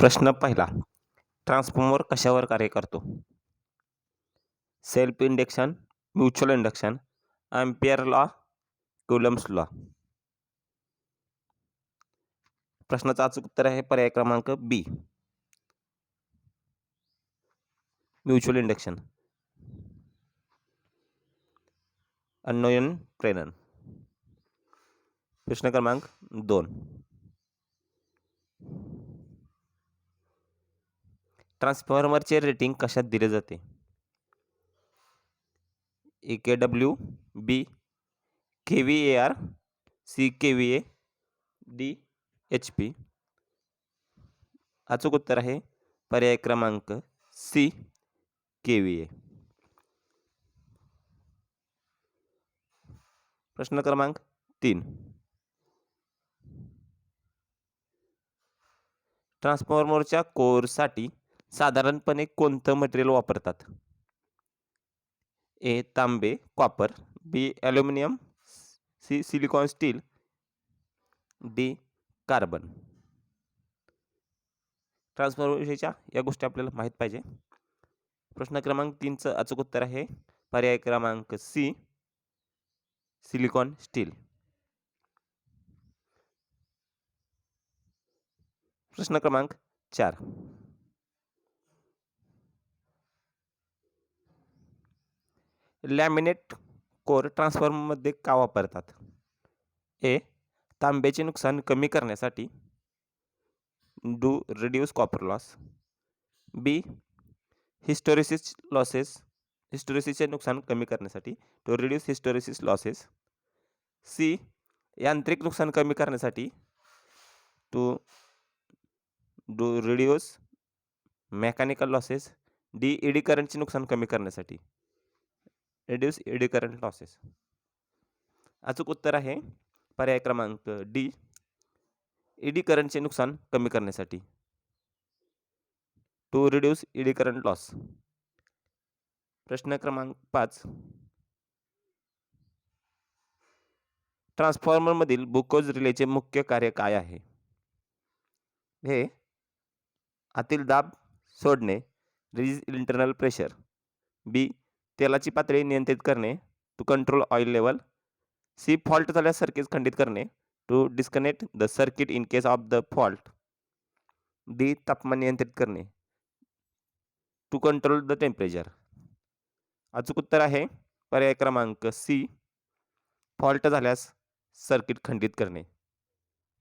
प्रश्न पहिला ट्रान्सफॉर्मर कशावर कार्य करतो? Self induction mutual induction Ampere law Coulomb's law प्रश्नाचं अचूक उत्तर आहे पर्याय क्रमांक बी म्युच्युअल इंडक्शन अन्वयन प्रेरण. प्रश्न क्रमांक दोन. ट्रान्सफॉर्मरचे रेटिंग कशात दिले जाते? A K W B K V A R C K V A D H P अचूक उत्तर आहे. पर्याय क्रमांक सी के व्ही ए प्रश्न क्रमांक तीन. ट्रान्सफॉर्मरच्या कोअरसाठी साधारणपणे कोणतं मटेरियल वापरतात? A Tambe copper B aluminium C silicon steel D carbon ट्रान्सफॉर्मरच्या या गोष्टी आपल्याला माहीत पाहिजे. प्रश्न क्रमांक तीनचं अचूक उत्तर आहे. पर्याय क्रमांक सी सिलिकॉन स्टील प्रश्न क्रमांक चार. लॅमिनेट कोर ट्रान्सफॉर्मरमध्ये का वापरतात? ए तांब्याचे नुकसान कमी करण्यासाठी do reduce copper loss. B hysteresis losses हिस्टोरिसिसचे नुकसान कमी करण्यासाठी to reduce hysteresis losses. C यांत्रिक नुकसान कमी करण्यासाठी to do reduce mechanical losses. D eddy करंटचे नुकसान कमी करण्यासाठी. रिड्यूस ईडी करंट लॉसेस अचूक उत्तर आहे पर्याय क्रमांक डी ईडी करंटचे नुकसान कमी करण्यासाठी. To reduce eddy current loss प्रश्न क्रमांक पाच. ट्रान्सफॉर्मरमधील बुकोज रिलेचे मुख्य कार्य काय आहे? हे आतील दाब सोडणे रिलीज इंटरनल प्रेशर बी तेलाची पातळी नियंत्रित करणे to control oil level C fault झाल्यास सर्किट खंडित करणे to disconnect the circuit in case of the fault D तापमान नियंत्रित करणे. टू कंट्रोल द टेम्परेचर अचूक उत्तर आहे पर्याय क्रमांक सी फॉल्ट झाल्यास सर्किट खंडित करणे.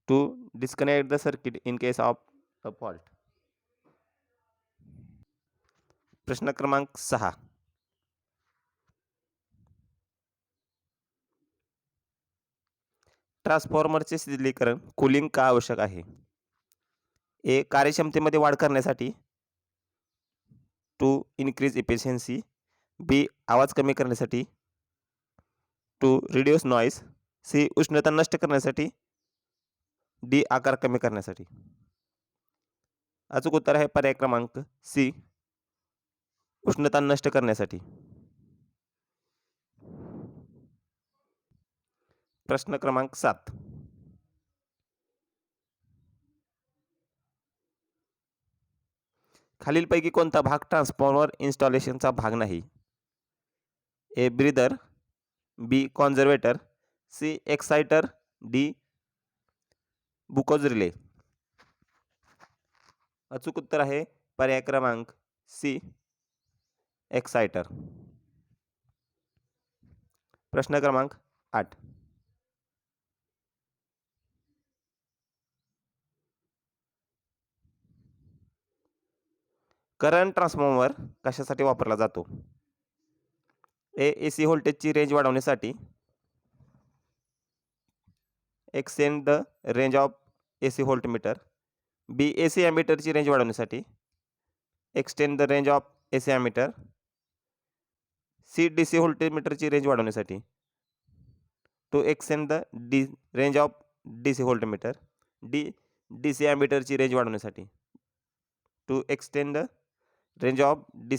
To disconnect the circuit in case of a fault प्रश्न क्रमांक सहा. ट्रान्सफॉर्मरचे शिथिलीकरण कूलिंग का आवश्यक आहे? ए कार्यक्षमतेमध्ये वाढ करण्यासाठी. टू इन्क्रीज इफिशियन्सी बी आवाज कमी करण्यासाठी. टू रिड्यूस नॉईस सी उष्णता नष्ट करण्यासाठी. डी आकार कमी करण्यासाठी. अचूक उत्तर आहे पर्याय क्रमांक सी. उष्णता नष्ट करण्यासाठी. प्रश्न क्रमांक सात. खालीलपैकी कोणता भाग ट्रान्सफॉर्मर इन्स्टॉलेशनचा भाग नाही? A breather B conservator C exciter D Buchholz relay अचूक उत्तर आहे पर्याय क्रमांक सी एक्सायटर प्रश्न क्रमांक आठ. करंट ट्रान्सफॉर्मर कशासाठी वापरला जातो? ए ए सी व्होल्टेजची रेंज वाढवण्यासाठी extend the range of A C voltmeter B A C ॲमीटरची range वाढवण्यासाठी extend the range of A C ammeter C D C व्होल्टमीटरची range वाढवण्यासाठी to extend the D range of D C voltmeter D D C ॲमीटरची range वाढवण्यासाठी to extend the range of D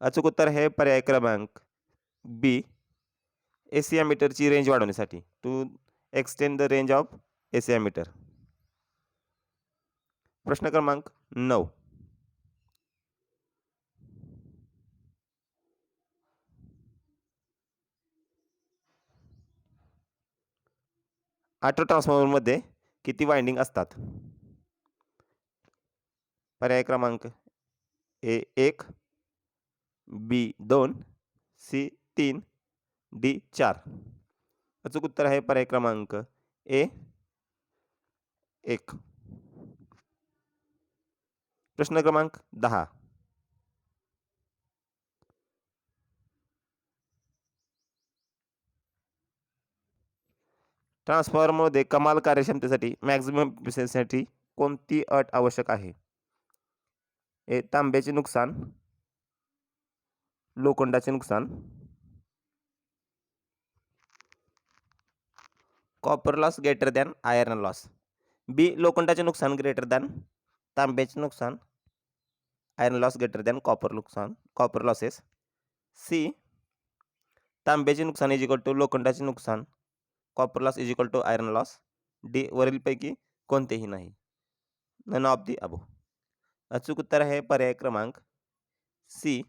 अचूक उत्तर आहे पर्याय क्रमांक B A C range वाढवण्यासाठी. To extend the range of A C प्रश्न क्रमांक नऊ. ऑटो ट्रान्सफॉर्मरमध्ये किती वाइंडिंग असतात? पर्याय क्रमांक ए एक बी दोन सी तीन डी चार. अचूक उत्तर आहे पर्याय क्रमांक ए एक. प्रश्न क्रमांक दहा. ट्रान्सफॉर्मरमध्ये कमाल कार्यक्षमतेसाठी मॅक्झिमम इफिशियन्सीसाठी कोणती अट आवश्यक आहे? ए तांब्याचे नुकसान. लोखंडाचे नुकसान. Copper loss greater than iron loss B लोखंडाचे नुकसान ग्रेटर दॅन तांब्याचे नुकसान. Iron loss greater than copper नुकसान कॉपर लॉसेस सी तांब्याचे नुकसान इज इक्वल टू लोखंडाचे नुकसान. Copper loss is equal to iron loss D वरीलपैकी कोणतेही नाही. नन ऑफ दी अबो अचूक उत्तर आहे पर्याय क्रमांक सी.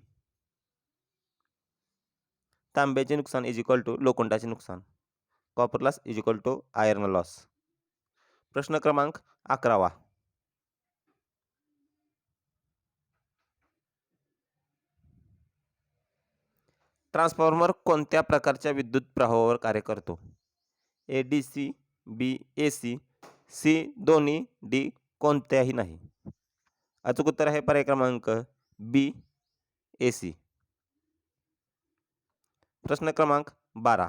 तांब्याचे नुकसान इज इक्वल टू लोखंडाचे नुकसान. Copper loss is equal to iron loss प्रश्न क्रमांक अकरावा. ट्रान्सफॉर्मर कोणत्या प्रकारच्या विद्युत प्रवाहावर कार्य करतो? A D C B A C C दोन्ही डी कोणत्याही नाही. अचूक उत्तर आहे पर्याय क्रमांक बी ए सी. प्रश्न क्रमांक बारा.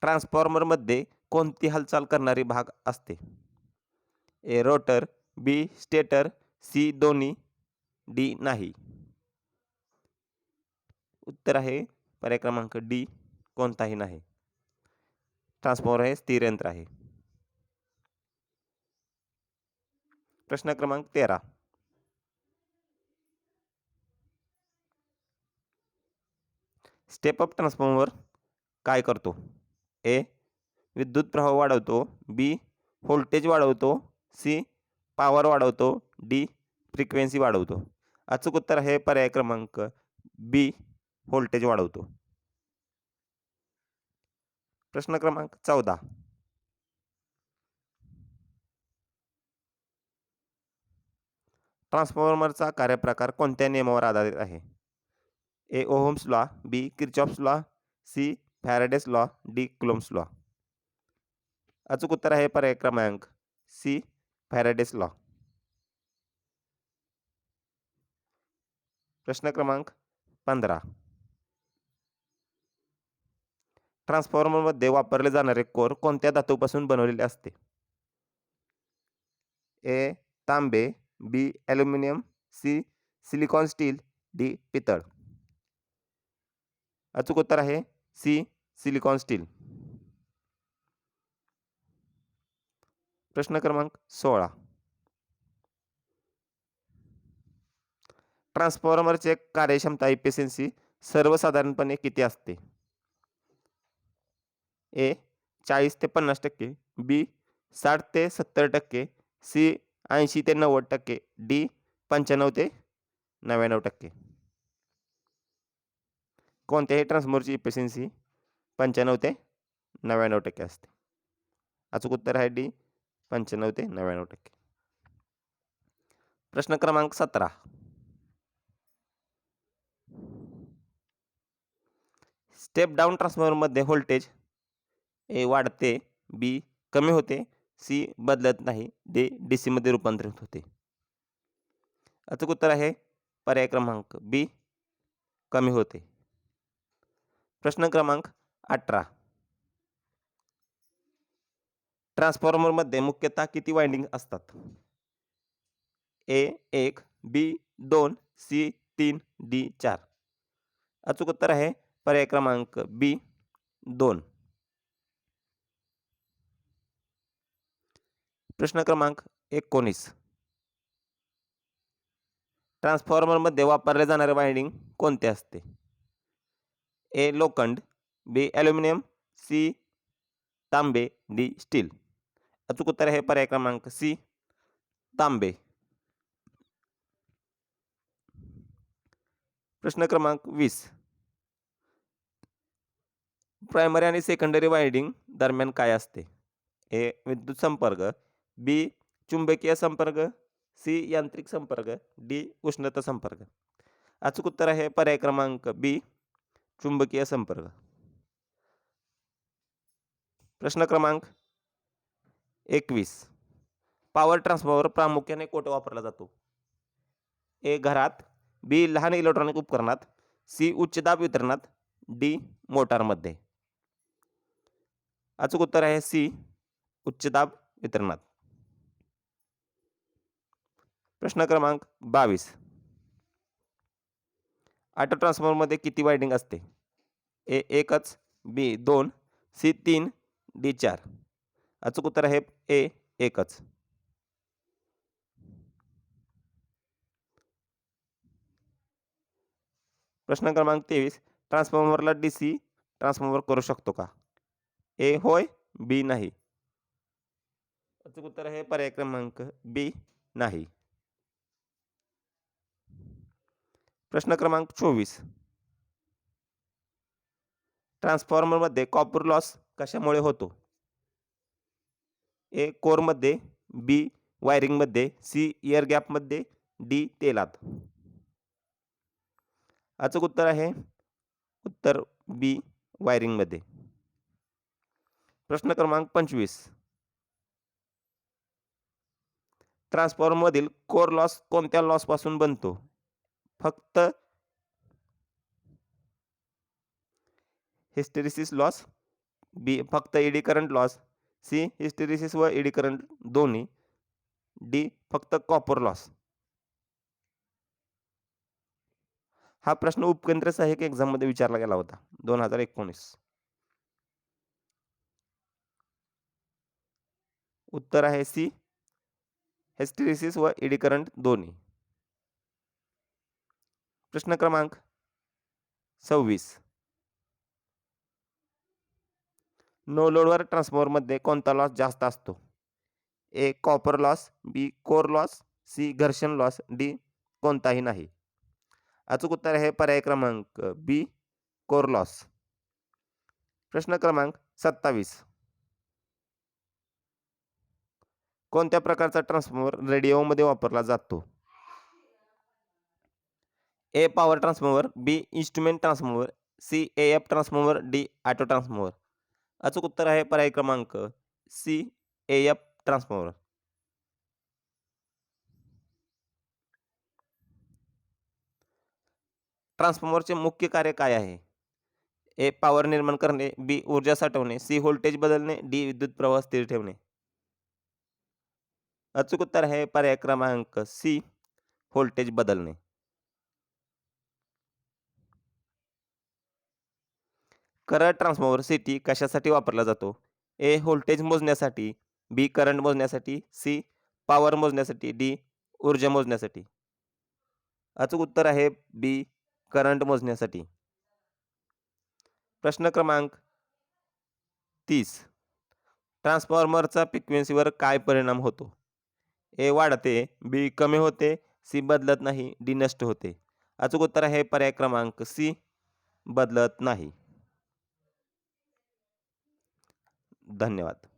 ट्रान्सफॉर्मरमध्ये कोणती हालचाल करणारी भाग असते? A rotor B stator C दोन्ही डी नाही. उत्तर आहे पर्याय क्रमांक डी कोणताही नाही. ट्रान्सफॉर्मर हे स्थिर यंत्र आहे. प्रश्न क्रमांक तेरा. स्टेप अप ट्रान्सफॉर्मर काय करतो? ए विद्युत प्रवाह वाढवतो. बी व्होल्टेज वाढवतो. सी पॉवर वाढवतो. डी फ्रिक्वेन्सी वाढवतो. अचूक उत्तर आहे पर्याय क्रमांक बी व्होल्टेज वाढवतो. प्रश्न क्रमांक चौदा. ट्रान्सफॉर्मरचा कार्यप्रकार कोणत्या नियमावर आधारित आहे? A. Ohm's law B. Kirchhoff's law C. Faraday's law D. Coulomb's law. अचूक उत्तर आहे पर्याय क्रमांक सी. Faraday's law. प्रश्न क्रमांक पंधरा. ट्रान्सफॉर्मरमध्ये वापरले जाणारे कोर कोणत्या धातूपासून बनवलेले असते? A. Tambe B aluminium C silicon steel D पितळ. अचूक उत्तर आहे सी सिलिकॉन स्टील. प्रश्न क्रमांक सोळा. ट्रान्सफॉर्मरचे कार्यक्षमता इफिशियन्सी सर्वसाधारणपणे किती असते? ए चाळीस ते पन्नास टक्के बी साठ ते सत्तर टक्के सी ऐंशी ते नव्वद टक्के. डी पंच्याण्णव ते नव्याण्णव टक्के. कोणत्याही ट्रान्सफॉर्मरची इफिशियन्सी पंच्याण्णव ते नव्याण्णव टक्के असते. अचूक उत्तर आहे डी पंच्याण्णव ते नव्याण्णव टक्के. प्रश्न क्रमांक सतरा. स्टेप डाऊन ट्रान्सफॉर्मरमध्ये व्होल्टेज ए वाढते बी कमी होते सी बदलत नाही, डी डी सीमध्ये रूपांतरित होते. अचूक उत्तर आहे पर्याय क्रमांक बी, कमी होते. प्रश्न क्रमांक अठरा. ट्रान्सफॉर्मरमध्ये मुख्यतः किती वाइंडिंग असतात? ए, एक, बी, दोन, सी, तीन, डी, चार. अचूक उत्तर आहे पर्याय क्रमांक बी, दोन. प्रश्न क्रमांक एकोणीस. ट्रान्सफॉर्मरमध्ये वापरले जाणारे वायंडिंग कोणते असते? ए लोखंड बी ॲल्युमिनियम सी तांबे डी स्टील. अचूक उत्तर आहे पर्याय क्रमांक सी तांबे. प्रश्न क्रमांक वीस. प्रायमरी आणि सेकंडरी वायडिंग दरम्यान काय असते? ए विद्युत संपर्क बी चुंबकीय संपर्क सी यांत्रिक संपर्क डी उष्णता संपर्क. अचूक उत्तर आहे पर्याय क्रमांक बी चुंबकीय संपर्क. प्रश्न क्रमांक एकवीस. पॉवर ट्रान्सफॉर्मर प्रामुख्याने कोठे वापरला जातो. ए घरात बी लहान इलेक्ट्रॉनिक उपकरणात सी उच्च दाब वितरणात डी मोटारमध्ये. अचूक उत्तर आहे सी उच्च दाब वितरणात. प्रश्न क्रमांक बावीस. ऑटो ट्रान्सफॉर्मरमध्ये किती वायडिंग असते? ए एकच बी दोन सी तीन डी चार. अचूक उत्तर आहे ए एकच. प्रश्न क्रमांक तेवीस. ट्रान्सफॉर्मरला डी सी ट्रान्सफॉर्मर करू शकतो का? ए होय बी नाही. अचूक उत्तर आहे पर्याय क्रमांक बी नाही. प्रश्न क्रमांक चोवीस. ट्रान्सफॉर्मरमध्ये कॉपर लॉस कशामुळे होतो? ए कोरमध्ये बी वायरिंगमध्ये सी एअर गॅपमध्ये डी तेलात. अचूक उत्तर आहे. उत्तर बी वायरिंगमध्ये. प्रश्न क्रमांक पंचवीस. ट्रान्सफॉर्मरमधील कोर लॉस कोणत्या लॉसपासून बनतो? फक्त हिस्टेरिसिस लॉस बी फक्त eddy current loss C hysteresis व ईडी करंट दोन्ही डी फक्त कॉपर लॉस. हा प्रश्न उपकेंद्र सहाय्यक एक्झाममध्ये विचारला गेला होता दोन हजार एकोणीस. उत्तर आहे सी हेस्टेरिसिस व इडिकरंट करंट दोन्ही. प्रश्न क्रमांक सव्वीस. नो लोडवर ट्रान्सफॉर्मरमध्ये कोणता लॉस जास्त असतो? A copper loss B core loss C घर्षण लॉस डी कोणताही नाही. अचूक उत्तर आहे पर्याय क्रमांक बी कोर लॉस. प्रश्न क्रमांक सत्तावीस. कोणत्या प्रकारचा ट्रान्सफॉर्मर रेडिओमध्ये वापरला जातो? A power transformer B instrument transformer C A F transformer D auto transformer अचूक उत्तर आहे पर्याय क्रमांक सी ए एफ ट्रान्सफॉर्मर ट्रान्सफॉर्मरचे मुख्य कार्य काय आहे? ए पॉवर निर्माण करणे बी ऊर्जा साठवणे सी व्होल्टेज बदलणे डी विद्युत प्रवाह स्थिर ठेवणे. अचूक उत्तर आहे पर्याय क्रमांक सी व्होल्टेज बदलणे. करंट ट्रान्सफॉर्मर सिटी कशासाठी वापरला जातो? ए व्होल्टेज मोजण्यासाठी बी करंट मोजण्यासाठी सी पॉवर मोजण्यासाठी डी ऊर्जा मोजण्यासाठी? अचूक उत्तर आहे बी करंट मोजण्यासाठी. प्रश्न क्रमांक तीस. ट्रान्सफॉर्मरचा फ्रिक्वेन्सीवर काय परिणाम होतो? ए वाढते बी कमी होते सी बदलत नाही डी नष्ट होते. अचूक उत्तर आहे पर्याय क्रमांक सी बदलत नाही. धन्यवाद.